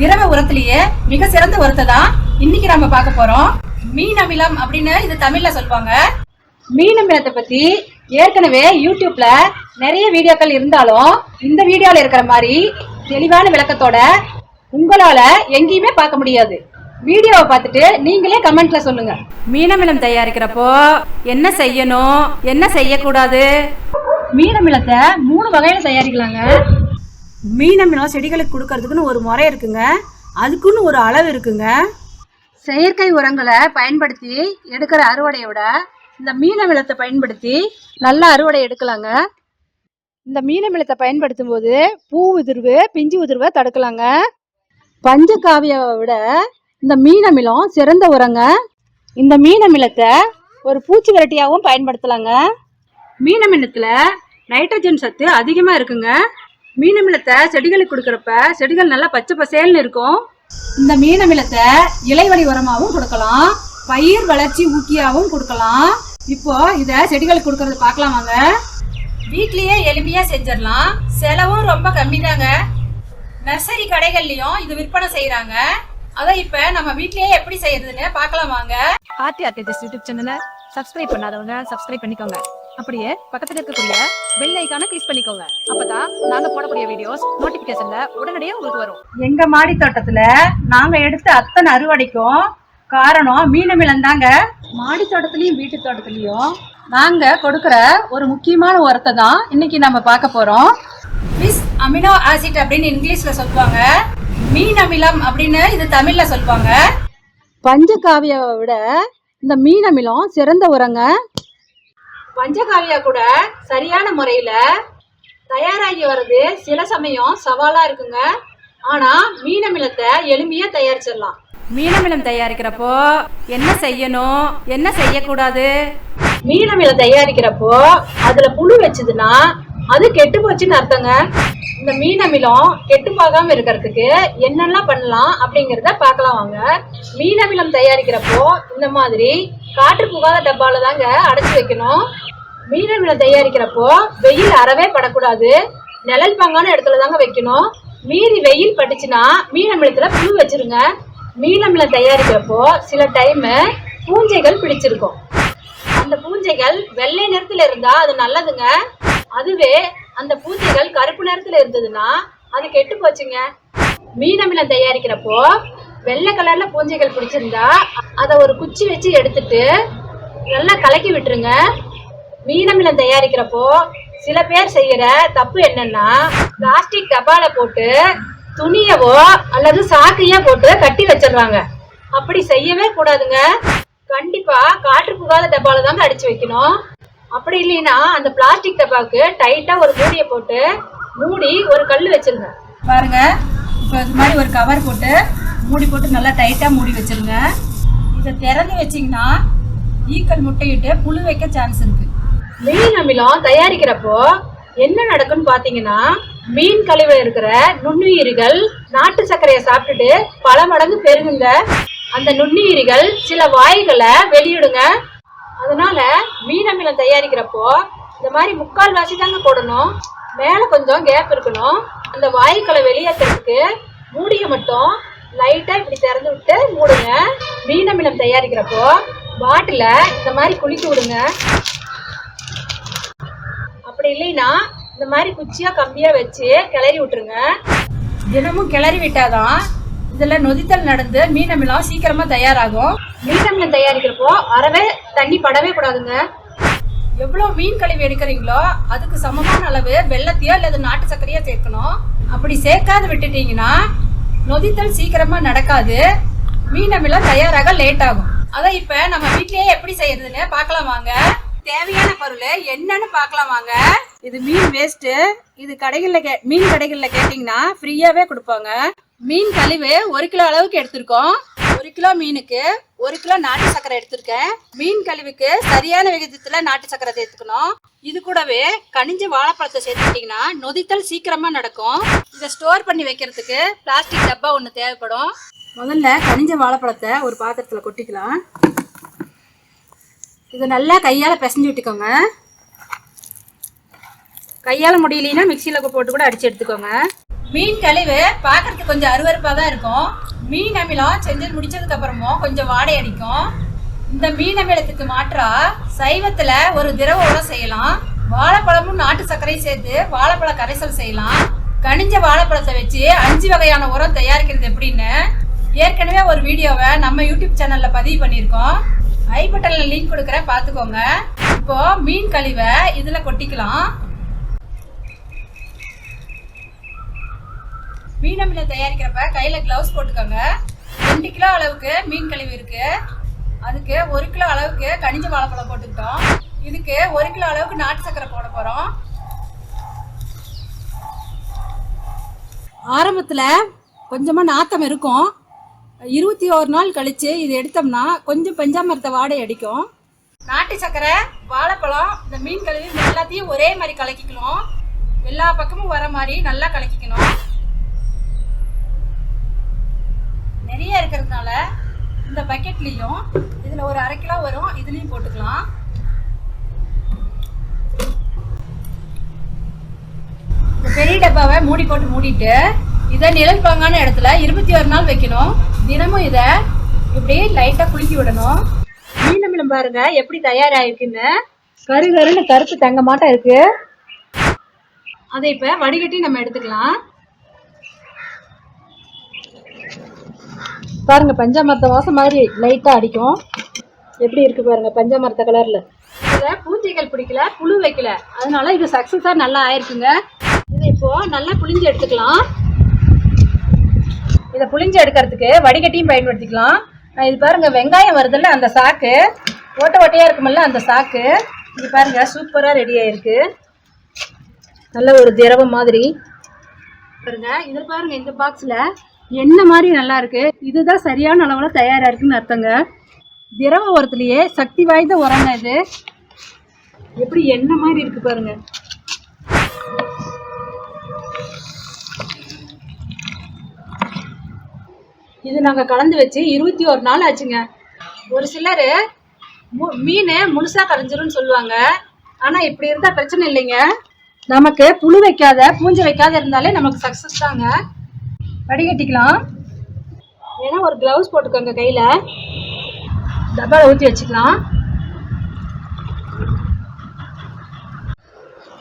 திரவ உரத்திலேயே மிக சிறந்த உரத்தை தான் இன்னைக்கு நம்ம பார்க்க போறோம். மீன் அமிலம் அப்படின்னு இது தமிழ்ல சொல்லுவாங்க. மீன் அமிலத்தை பத்தி ஏற்கனவே யூடியூப்ல நிறைய வீடியோக்கள் இருந்தாலும் இந்த வீடியோல இருக்கிற மாதிரி தெளிவான விளக்கத்தோட உங்களால எங்கேயுமே பார்க்க முடியாது. வீடியோவை பார்த்துட்டு நீங்களே கமெண்ட்ல சொல்லுங்க. மீனமிலம் தயாரிக்கிறப்போ என்ன செய்யணும்? என்ன செய்யக்கூடாது? மீனமிலத்தை மூணு வகையில தயாரிக்கலாங்க. மீனமிலம் செடிகளுக்கு கொடுக்கறதுக்குன்னு ஒரு முறை இருக்குங்க. அதுக்குன்னு ஒரு அளவு இருக்குங்க. செயற்கை உரங்களை பயன்படுத்தி எடுக்கிற அறுவடையை விட இந்த மீனமிலத்தை பயன்படுத்தி நல்ல அறுவடை எடுக்கலாங்க. இந்த மீனமிலத்தை பயன்படுத்தும் போது பூ உதிர்வு பிஞ்சு உதிர்வை தடுக்கலாங்க. பஞ்சகாவியாவை விட இந்த மீனமிலம் சிறந்த உரங்க. இந்த மீனமிலத்தை ஒரு பூச்சி விரட்டியாகவும் பயன்படுத்தலாங்க. மீனமிலத்தில் நைட்ரஜன் சத்து அதிகமாக இருக்குங்க. மீனமிலத்தை செடிகளுக்கு கொடுக்குறப்ப செடிகள் நல்லா பச்சை பசேல்னு இருக்கும். இந்த மீனமிலத்தை இலைவடி உரமாகவும் கொடுக்கலாம். பயிர் வளர்ச்சி ஊக்கியாகவும் கொடுக்கலாம். இப்போ இதை செடிகளுக்கு கொடுக்கறது பார்க்கலாம் வாங்க. வீட்லயே எளிமையா செஞ்சிடலாம். செலவும் ரொம்ப கம்மி தாங்க நர்சரி கடைகள்லயும் இது விற்பனை செய்யறாங்க அதான் இப்ப நம்ம வீட்லயே எப்படி செய்யறதுன்னு பார்க்கலாம் வாங்க. ஆர்டி கேஜஸ் யூடியூப் சேனலை சப்ஸ்கிரைப் பண்ணாதவங்க சப்ஸ்கிரைப் பண்ணிக்கோங்க. அப்படியே பக்கத்துல இருக்கக்கூடிய பெல் ஐக்கான கிளிக் பண்ணிக்கோங்க. அப்பதான் நாங்க போடக்கூடிய வீடியோஸ் நோட்டிபிகேஷன்ல உடனடியே உங்களுக்கு வரும். எங்க மாடி தோட்டத்துல நாங்க எடுத்த அத்தனை அறுவடைக்கும் காரணம் மீனமிலம் தாங்க. மாடி தோட்டத்துலயும் வீட்டு தோட்டத்துலயும் நாங்க கொடுக்கிற ஒரு முக்கியமான உரத்தை தான் இன்னைக்கு நம்ம பார்க்க போறோம். பிஸ் அமினோ ஆசிட் அப்படின்னு இங்கிலீஷ்ல சொல்லுவாங்க. மீன் அமிலம் அப்படின்னு இது தமிழ்ல சொல்லுவாங்க. பஞ்சகாவியாவை விட இந்த மீன் அமிலம் சிறந்த உரங்க பஞ்சகாவியா கூட சரியான முறையில தயாராகி வர்றது சில சமயம் சவாலா இருக்குங்க. ஆனா மீனமிலத்தை எளிமையா தயாரிச்சிடலாம். மீனமிலம் தயாரிக்கிறப்போ என்ன செய்யணும்? என்ன செய்யக்கூடாது? மீனமிலம் தயாரிக்கிறப்போ அதுல புழு வச்சதுன்னா அது கெட்டு போச்சுன்னு அர்த்தங்க. இந்த மீனமிலம் கெட்டு போகாம இருக்கிறதுக்கு என்னெல்லாம் பண்ணலாம் அப்படிங்கிறத பார்க்கலாம் வாங்க. மீனமிலம் தயாரிக்கிறப்போ இந்த மாதிரி காற்று புகாத டப்பால தாங்க அடைச்சி வைக்கணும். மீனமிலம் தயாரிக்கிறப்போ வெயில் அறவே படக்கூடாது. நிழல் பங்கான இடத்துல தாங்க வைக்கணும். மீறி வெயில் பட்டுச்சுன்னா மீனமிலத்துல புழு வச்சிருங்க. மீனமிலம் தயாரிக்கிறப்போ சில டைம் பூஞ்சைகள் பிடிச்சிருக்கும். அந்த பூஞ்சைகள் வெள்ளை நிறத்துல இருந்தா அது நல்லதுங்க. அதுவே அந்த பூச்சிகள் கருப்பு நிறத்துல இருந்ததுன்னா அது கெட்டு போச்சுங்க. மீனமிலம் தயாரிக்கிறப்போ வெள்ளை கலர்ல பூஞ்சைகள் பிடிச்சிருந்தா அதை ஒரு குச்சி வச்சு எடுத்துட்டு நல்லா கலக்கி விட்டுருங்க. மீனமிலம் தயாரிக்கிறப்போ சில பேர் செய்யற தப்பு என்னன்னா பிளாஸ்டிக் டப்பால போட்டு துணியவோ அல்லது சாக்கையோ போட்டு கட்டி வச்சிடுறாங்க. அப்படி செய்யவே கூடாதுங்க. கண்டிப்பா காற்று புகாத டப்பால தாங்க அடிச்சு வைக்கணும். அப்படி இல்லைன்னா அந்த பிளாஸ்டிக் டப்பாவுக்கு டைட்டா ஒரு மூடியை போட்டு மூடி ஒரு கல் வச்சிருங்க. பாருங்க. இப்போ இது மாதிரி ஒரு கவர் போட்டு மூடி போட்டு நல்லா டைட்டா மூடி வச்சிருங்க. இதை திறந்து வச்சீங்கன்னா ஈக்கள் முட்டையிட்டு புழு வைக்க சான்ஸ் இருக்கு. மீன் அமிலம் தயாரிக்கிறப்போ என்ன நடக்கும்னு பாத்தீங்கன்னா மீன் கழிவுல இருக்கிற நுண்ணுயிரிகள் நாட்டு சர்க்கரையை சாப்பிட்டுட்டு பல மடங்கு பெருகுங்க. அந்த நுண்ணுயிரிகள் சில வாய்களை வெளியிடுங்க. அதனால மீன் அமிலம் தயாரிக்கிறப்போ இந்த மாதிரி முக்கால் வாசி தாங்க போடணும். மேலே கொஞ்சம் கேப் இருக்கணும். அந்த வாயுக்களை வெளியேற்றுறதுக்கு மூடிய மட்டும் லைட்டாக இப்படி திறந்து விட்டு மூடுங்க. மீன் அமிலம் தயாரிக்கிறப்போ பாட்டில இந்த மாதிரி குளிக்க விடுங்க. அப்படி இல்லைன்னா இந்த மாதிரி குச்சியாக கம்மியாக வச்சு கிளறி விட்டுருங்க. தினமும் கிளறி விட்டாதான் இதில் நொதித்தல் நடந்து மீன் அமிலம் சீக்கிரமாக தயாராகும். மீன் தயாரிக்கிறப்போ அறவே தண்ணி படவே கூடாதுங்க. எவ்வளோ மீன் கழிவு எடுக்கிறீங்களோ அதுக்கு சமமான அளவு வெள்ளத்தையோ அல்லது நாட்டு சர்க்கரையோ சேர்க்கணும். அப்படி சேர்க்காது விட்டுட்டீங்கன்னா நொதித்தல் சீக்கிரமாக நடக்காது. மீன் அமிலம் தயாராக லேட் ஆகும் அதை இப்போ நம்ம வீட்லயே எப்படி செய்யறதுன்னு பார்க்கலாம் வாங்க. தேவையான பொருள் என்னன்னு பார்க்கலாம் வாங்க. இது மீன் வேஸ்ட்டு இது கடைகளில் கே மீன் கடைகளில் கேட்டிங்கன்னா ஃப்ரீயாகவே கொடுப்பாங்க. மீன் கழிவு ஒரு கிலோ அளவுக்கு எடுத்திருக்கோம். ஒரு கிலோ மீனுக்கு ஒரு கிலோ நாட்டு சக்கரை எடுத்திருக்கேன். மீன் கழிவுக்கு சரியான விகிதத்துல நாட்டு சக்கரை சேர்த்துக்கணும் இது கூடவே கனிஞ்ச வாழைப்பழத்தை சேர்த்துக்கிட்டிங்கன்னா நொதித்தல் சீக்கிரமா நடக்கும். இதை ஸ்டோர் பண்ணி வைக்கிறதுக்கு பிளாஸ்டிக் டப்பா ஒன்று தேவைப்படும். முதல்ல கனிஞ்ச வாழைப்பழத்தை ஒரு பாத்திரத்தில் கொட்டிக்கலாம். இதை நல்லா கையால் பிசைஞ்சு விட்டுக்கோங்க. கையால் முடியலன்னா மிக்சியில் போட்டு கூட அடித்து எடுத்துக்கோங்க. மீன் கழிவு பார்க்கறதுக்கு கொஞ்சம் அருவருப்பாக தான் இருக்கும். மீன் அமிலம் செஞ்சு முடிச்சதுக்கு அப்புறமும் கொஞ்சம் வாடை அடிக்கும். இந்த மீன் அமிலத்துக்கு மாற்றா சைவத்துல ஒரு திரவ உரம் செய்யலாம். வாழைப்பழமும் நாட்டு சர்க்கரையும் சேர்த்து வாழைப்பழ கரைசல் செய்யலாம். கனிஞ்ச வாழைப்பழத்தை வச்சு அஞ்சு வகையான உரம் தயாரிக்கிறது எப்படின்னு ஏற்கனவே ஒரு வீடியோவை நம்ம யூடியூப் சேனல்ல பதிவு பண்ணியிருக்கோம். ஐ பட்டன்ல லிங்க் கொடுக்குறேன் பார்த்துக்கோங்க. இப்போ மீன் கழிவை இதில் கொட்டிக்கலாம். மீன் அமிலம் தயாரிக்கிறப்ப கையில் க்ளவுஸ் போட்டுக்கோங்க. ரெண்டு கிலோ அளவுக்கு மீன் கழிவு இருக்கு. அதுக்கு ஒரு கிலோ அளவுக்கு கனிஞ்ச வாழைப்பழம் போட்டுக்கிட்டோம். இதுக்கு ஒரு கிலோ அளவுக்கு நாட்டு சர்க்கரை போட போகிறோம் ஆரம்பத்தில் கொஞ்சமாக நாத்தம் இருக்கும். இருபத்தி ஒரு நாள் கழித்து இது எடுத்தோம்னா கொஞ்சம் பஞ்சாமரத்தை வாடை அடிக்கும். நாட்டு சர்க்கரை வாழைப்பழம் இந்த மீன் கழுவி எல்லாத்தையும் ஒரே மாதிரி கலக்கிக்கணும். எல்லா பக்கமும் வர மாதிரி நல்லா கலக்கிக்கணும். ஃப்ரீயாக இருக்கிறதுனால இந்த பக்கெட்லேயும் இதில் ஒரு அரை கிலோ வரும் இதுலேயும் போட்டுக்கலாம். இந்த பெரிய டப்பாவை மூடி போட்டு மூடிட்டு இதை நிழல் பாங்கான இடத்துல இருபத்தி ஒரு நாள் வைக்கணும். தினமும் இதை இப்படி லைட்டாக குலுக்கி விடணும். மீன் பாருங்க எப்படி தயாராகிருக்குன்னு கரு கருன்னு கருப்பு தங்க மாட்டா இருக்கு. அதை இப்போ வடிகட்டி நம்ம எடுத்துக்கலாம். பாருங்க பஞ்சாமரத்தை வாசம் மாதிரி லைட்டா அடிக்கும். எப்படி இருக்கு பாருங்க பஞ்சாமரத்த கலர்ல இதுல பூஞ்சைகள் பிடிக்கல புழு வைக்கல. அதனால இது சக்சஸா நல்லா ஆயிருக்குங்க. இதை இப்போ நல்லா புளிஞ்சு எடுத்துக்கலாம். இதை புளிஞ்சு எடுக்கிறதுக்கு வடிகட்டியும் பயன்படுத்திக்கலாம். இது பாருங்க வெங்காயம் வருதுல்ல அந்த சாக்கு. ஓட்ட ஓட்டையா இருக்குமல்ல அந்த சாக்கு. இது பாருங்க சூப்பரா ரெடி ஆயிருக்கு. நல்ல ஒரு திரவம் மாதிரி. பாருங்க இதை பாருங்க இந்த பாக்ஸ்ல என்ன மாதிரி நல்லா இருக்கு? இதுதான் சரியான அளவில் தயாராக இருக்குன்னு அர்த்தங்க. திரவ உரத்துலேயே சக்தி வாய்ந்த உரங்க இது. எப்படி என்ன மாதிரி இருக்கு பாருங்க. இது நாங்க கலந்து வச்சு இருபத்தி ஒரு நாள் ஆச்சுங்க. ஒரு சிலர் மீன் முழுசா கரைஞ்சிரும்னு சொல்லுவாங்க. ஆனா இப்படி இருந்தா பிரச்சனை இல்லைங்க. நமக்கு புழு வைக்காத பூஞ்சை வைக்காத இருந்தாலே நமக்கு சக்சஸ் தாங்க. வடிகட்டிக்கலாம் ஏன்னா ஒரு க்ளவுஸ் போட்டுக்கோங்க கையில். டப்பாவில் ஊற்றி வச்சுக்கலாம்.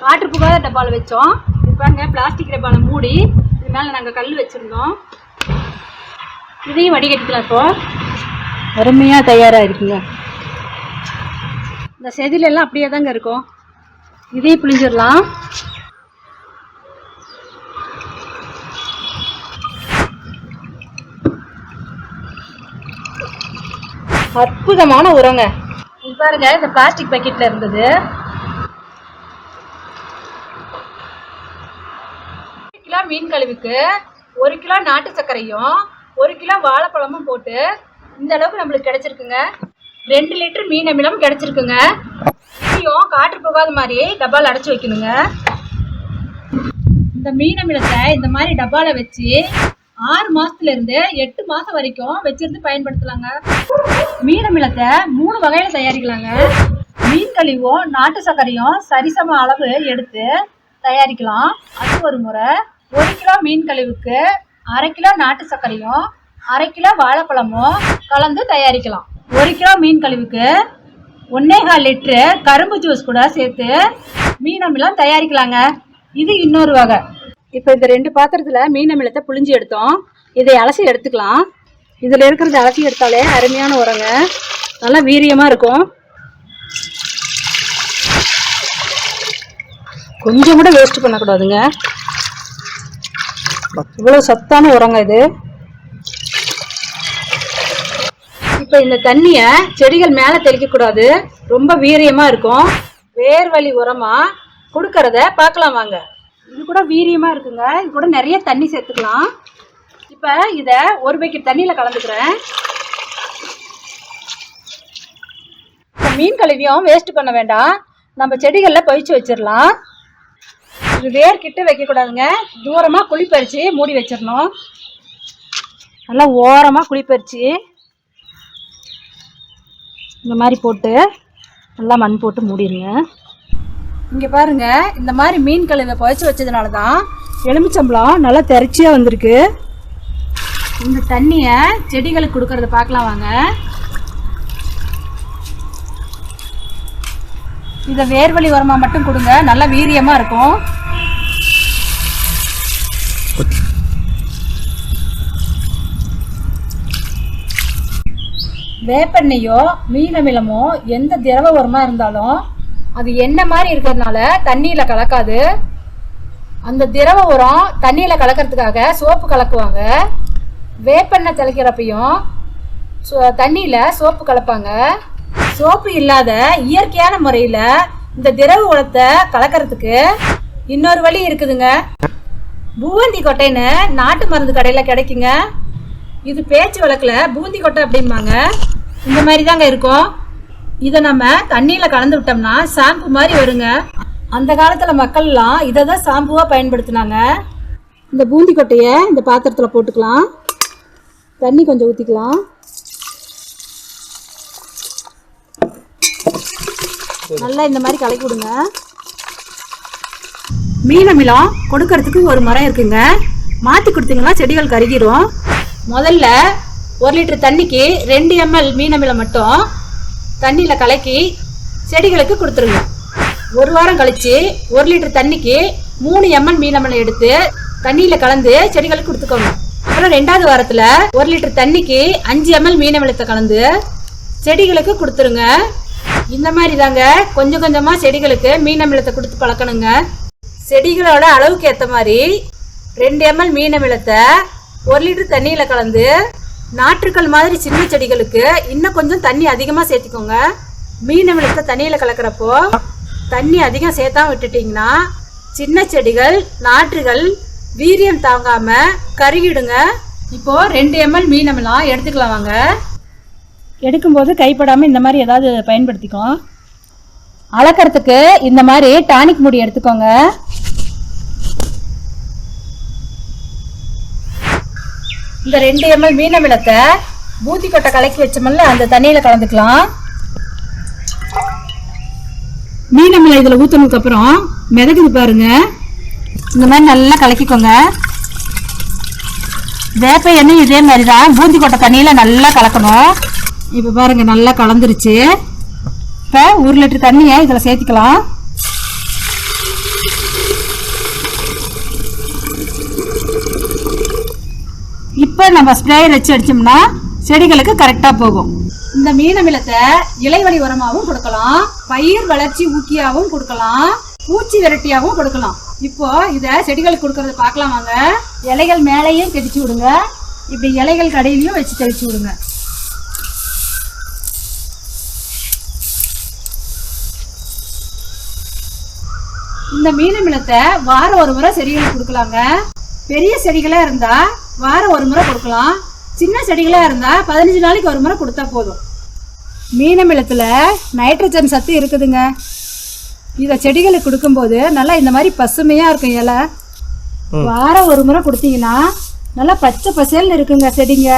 காற்று புகாத டப்பாவில் வச்சோம். இது பிளாஸ்டிக் டப்பாவில் மூடி. இது மேலே நாங்கள் கல் வச்சுருந்தோம். இதையும் வடிகட்டிக்கலாம் இப்போ. அருமையாக தயாராக இருக்குங்க. இந்த செதிலெல்லாம் அப்படியே தாங்க இருக்கும். இதையும் புளிஞ்சிடலாம் அற்புதமான உரங்க. இது பாருங்க இந்த பிளாஸ்டிக் பக்கெட்ல இருந்தது. கிலோ மீன் கழுவுக்கு ஒரு கிலோ நாட்டு சர்க்கரையும் ஒரு கிலோ வாழைப்பழமும் போட்டு இந்த அளவுக்கு நம்மளுக்கு கிடைச்சிருக்குங்க. ரெண்டு லிட்டர் மீன் அமிலம் கிடைச்சிருக்குங்க. காற்று போகாத மாதிரி டப்பாவில் அடைச்சி வைக்கணுங்க. இந்த மீன் அமிலத்தை இந்த மாதிரி டப்பால வச்சு ஆறு மாசத்துல இருந்து எட்டு மாசம் வரைக்கும் வச்சிருந்து பயன்படுத்தலாங்க. மீன் அமிலத்தை மூணு வகையில தயாரிக்கலாங்க. மீன் கழிவும் நாட்டு சர்க்கரையும் சரிசம அளவு எடுத்து தயாரிக்கலாம். அது ஒரு முறை. ஒரு கிலோ மீன் கழிவுக்கு அரை கிலோ நாட்டு சர்க்கரையும் அரை கிலோ வாழைப்பழமும் கலந்து தயாரிக்கலாம். ஒரு கிலோ மீன் கழிவுக்கு ஒன்னேகால் லிட்டரு கரும்பு ஜூஸ் கூட சேர்த்து மீன் அமிலம் தயாரிக்கலாங்க. இது இன்னொரு வகை. இப்போ இந்த ரெண்டு பாத்திரத்தில் மீன் அமிலத்தை புழிஞ்சு எடுத்தோம். இதை அலசி எடுத்துக்கலாம். இதில் இருக்கிறத அலசி எடுத்தாலே அருமையான உரங்க. நல்லா வீரியமாக இருக்கும். கொஞ்சம் கூட வேஸ்ட் பண்ணக்கூடாதுங்க. இவ்வளோ சத்தான உரங்க இது. இப்போ இந்த தண்ணியை செடிகள் மேலே தெளிக்கக்கூடாது ரொம்ப வீரியமாக இருக்கும். வேர்வழி உரமாக கொடுக்கறத பார்க்கலாம் வாங்க. இது கூட வீரியமாக இருக்குங்க. இது கூட நிறைய தண்ணி சேர்த்துக்கலாம். இப்போ இதை ஒரு பக்கெட் தண்ணியில் கலந்துக்கிறேன். மீன் கழுவியும் வேஸ்ட் பண்ண வேண்டாம். நம்ம செடிகளில் பறிச்சு வச்சிடலாம். இது வேர் கிட்ட வைக்கக்கூடாதுங்க தூரமாக குழி மூடி வச்சிடணும். நல்லா ஓரமாக குளிப்பறிச்சு இந்த மாதிரி போட்டு நல்லா மண் போட்டு மூடிடுங்க இங்கே பாருங்கள் இந்த மாதிரி மீன் கழுவை புதைச்சி வச்சதுனால தான் எலுமிச்சம்பழம் நல்லா திரச்சியாக வந்திருக்கு. இந்த தண்ணியை செடிகளுக்கு கொடுக்கறத பார்க்கலாம் வாங்க. இதை வேர்வழி உரமாக மட்டும் கொடுங்க நல்லா வீரியமாக இருக்கும். வேப்பெண்ணையோ மீனமிலமோ எந்த திரவ உரமாக இருந்தாலும் அது எண்ணெய் மாதிரி இருக்கிறதுனால தண்ணியில் கலக்காது. அந்த திரவ உரம் தண்ணியில் கலக்கிறதுக்காக சோப்பு கலக்குவாங்க. வேப்பெண்ணெய் தெளிக்கிறப்பையும் தண்ணியில் சோப்பு கலப்பாங்க. சோப்பு இல்லாத இயற்கையான முறையில் இந்த திரவ உரத்தை கலக்கிறதுக்கு இன்னொரு வழி இருக்குதுங்க. பூவந்தி கொட்டைன்னு நாட்டு மருந்து கடையில் கிடைக்குங்க. இது பேச்சு வழக்கில் பூந்தி கொட்டை அப்படிம்பாங்க. இந்த மாதிரி தாங்க இருக்கும். இதை நம்ம தண்ணியில் கலந்து விட்டோம்னா ஷாம்பு மாதிரி வருங்க. அந்த காலத்தில் மக்கள்லாம் இதை தான் ஷாம்புவாக பயன்படுத்தினாங்க. இந்த பூந்தி கொட்டையை இந்த பாத்திரத்தில் போட்டுக்கலாம். தண்ணி கொஞ்சம் ஊற்றிக்கலாம் நல்லா இந்த மாதிரி கலக்கி விடுங்க. மீனமிலம் கொடுக்கறதுக்கு ஒரு மரம் இருக்குங்க. மாற்றி கொடுத்தீங்கன்னா செடிகள் கருகிரும். முதல்ல ஒரு லிட்டர் தண்ணிக்கு ரெண்டு எம்எல் மீனமிலம் மட்டும் தண்ணியில் கலக்கி செடிகளுக்கு கொடுத்துருங்க. ஒரு வாரம் கழித்து ஒரு லிட்டர் தண்ணிக்கு மூணு எம்எல் மீனமனை எடுத்து தண்ணியில் கலந்து செடிகளுக்கு கொடுத்துக்கோங்க. அப்புறம் ரெண்டாவது வாரத்தில் ஒரு லிட்டர் தண்ணிக்கு அஞ்சு எம்எல் மீன் கலந்து செடிகளுக்கு கொடுத்துருங்க. இந்த மாதிரி தாங்க கொஞ்சம் கொஞ்சமாக செடிகளுக்கு மீன் அமிலத்தை கொடுத்து பழக்கணுங்க. செடிகளோட அளவுக்கு ஏற்ற மாதிரி ரெண்டு எம்எல் மீன் அமிலத்தை ஒரு லிட்டர் தண்ணியில் கலந்து நாற்றுக்கள் மாதிரி சின்ன செடிகளுக்கு இன்னும் கொஞ்சம் தண்ணி அதிகமாக சேர்த்திக்கோங்க. மீன் அமிலத்தை தண்ணியில் கலக்கிறப்போ தண்ணி அதிகம் சேர்த்தா விட்டுட்டிங்கன்னா சின்ன செடிகள் நாற்றுகள் வீரியம் தாங்காம கருகிடுங்க. இப்போ ரெண்டு எம்எல் மீனமெல்லாம் எடுத்துக்கலாம் வாங்க. எடுக்கும்போது கைப்படாமல் இந்த மாதிரி ஏதாவது பயன்படுத்திக்கும் அளக்கிறதுக்கு இந்த மாதிரி டானிக் முடி எடுத்துக்கோங்க. இந்த ரெண்டு எம்எல் மீன அமிலத்தை பூத்தி கொட்டை கலக்கி வச்சோம்ல அந்த தண்ணியில் கலந்துக்கலாம். மீன் இதில் ஊற்றினதுக்கு அப்புறம் மிதக்குது பாருங்க. இந்த மாதிரி நல்லா கலக்கிக்கோங்க. வேப்ப எண்ணெய் இதே மாதிரி தான் பூந்தி கொட்டை தண்ணியில் நல்லா கலக்கணும். இப்போ பாருங்கள் நல்லா கலந்துருச்சு. இப்போ ஒரு லிட்டர் தண்ணியை இதில் சேர்த்துக்கலாம். இப்போ நம்ம ஸ்ப்ரேயர் வச்சு அடிச்சோம்னா செடிகளுக்கு கரெக்டாக போகும். இந்த மீன் அமிலத்தை இலைவழி உரமாகவும் கொடுக்கலாம். பயிர் வளர்ச்சி ஊக்கியாகவும் கொடுக்கலாம். பூச்சி விரட்டியாகவும் கொடுக்கலாம். இப்போ இதை செடிகளுக்கு கொடுக்கறத பார்க்கலாம் வாங்க. இலைகள் மேலேயும் தெளிச்சு விடுங்க. இப்படி இலைகள் கடையிலையும் வச்சு தெளிச்சு விடுங்க. இந்த மீன அமிலத்தை வாரம் ஒரு முறை செடிகளுக்கு கொடுக்கலாங்க. பெரிய செடிகளா இருந்தா வாரம் ஒரு முறை கொடுக்கலாம். சின்ன செடிகளா இருந்தா பதினஞ்சு நாளைக்கு ஒரு முறை கொடுத்தா போதும். மீன் அமிலத்துல நைட்ரஜன் சத்து இருக்குதுங்க. இதை செடிகளுக்கு கொடுக்கும்போது நல்லா இந்த மாதிரி பசுமையா இருக்கும் இலை. வாரம் ஒரு முறை கொடுத்தீங்கன்னா நல்லா பச்சை பசேல்னு இருக்குங்க செடிங்க.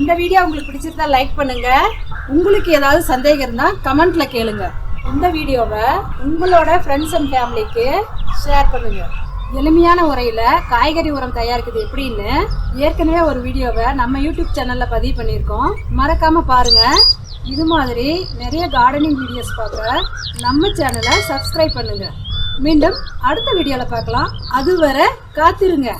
இந்த வீடியோ உங்களுக்கு பிடிச்சிருந்தா லைக் பண்ணுங்க. உங்களுக்கு ஏதாவது சந்தேகம் இருந்தா கமெண்ட்ல கேளுங்க. இந்த வீடியோவை உங்களோட ஃப்ரெண்ட்ஸ் அண்ட் ஃபேமிலிக்கு ஷேர் பண்ணுங்க. எளிமையான முறையில் காய்கறி உரம் தயாரிக்கிறது எப்படின்னு ஏற்கனவே ஒரு வீடியோவை நம்ம யூடியூப் சேனலில் பதிவு பண்ணியிருக்கோம். மறக்காமல் பாருங்க. இது மாதிரி நிறைய கார்டனிங் வீடியோஸ் பார்க்க நம்ம சேனலை சப்ஸ்கிரைப் பண்ணுங்கள் மீண்டும் அடுத்த வீடியோவில் பார்க்கலாம். அதுவரை காத்திருங்க.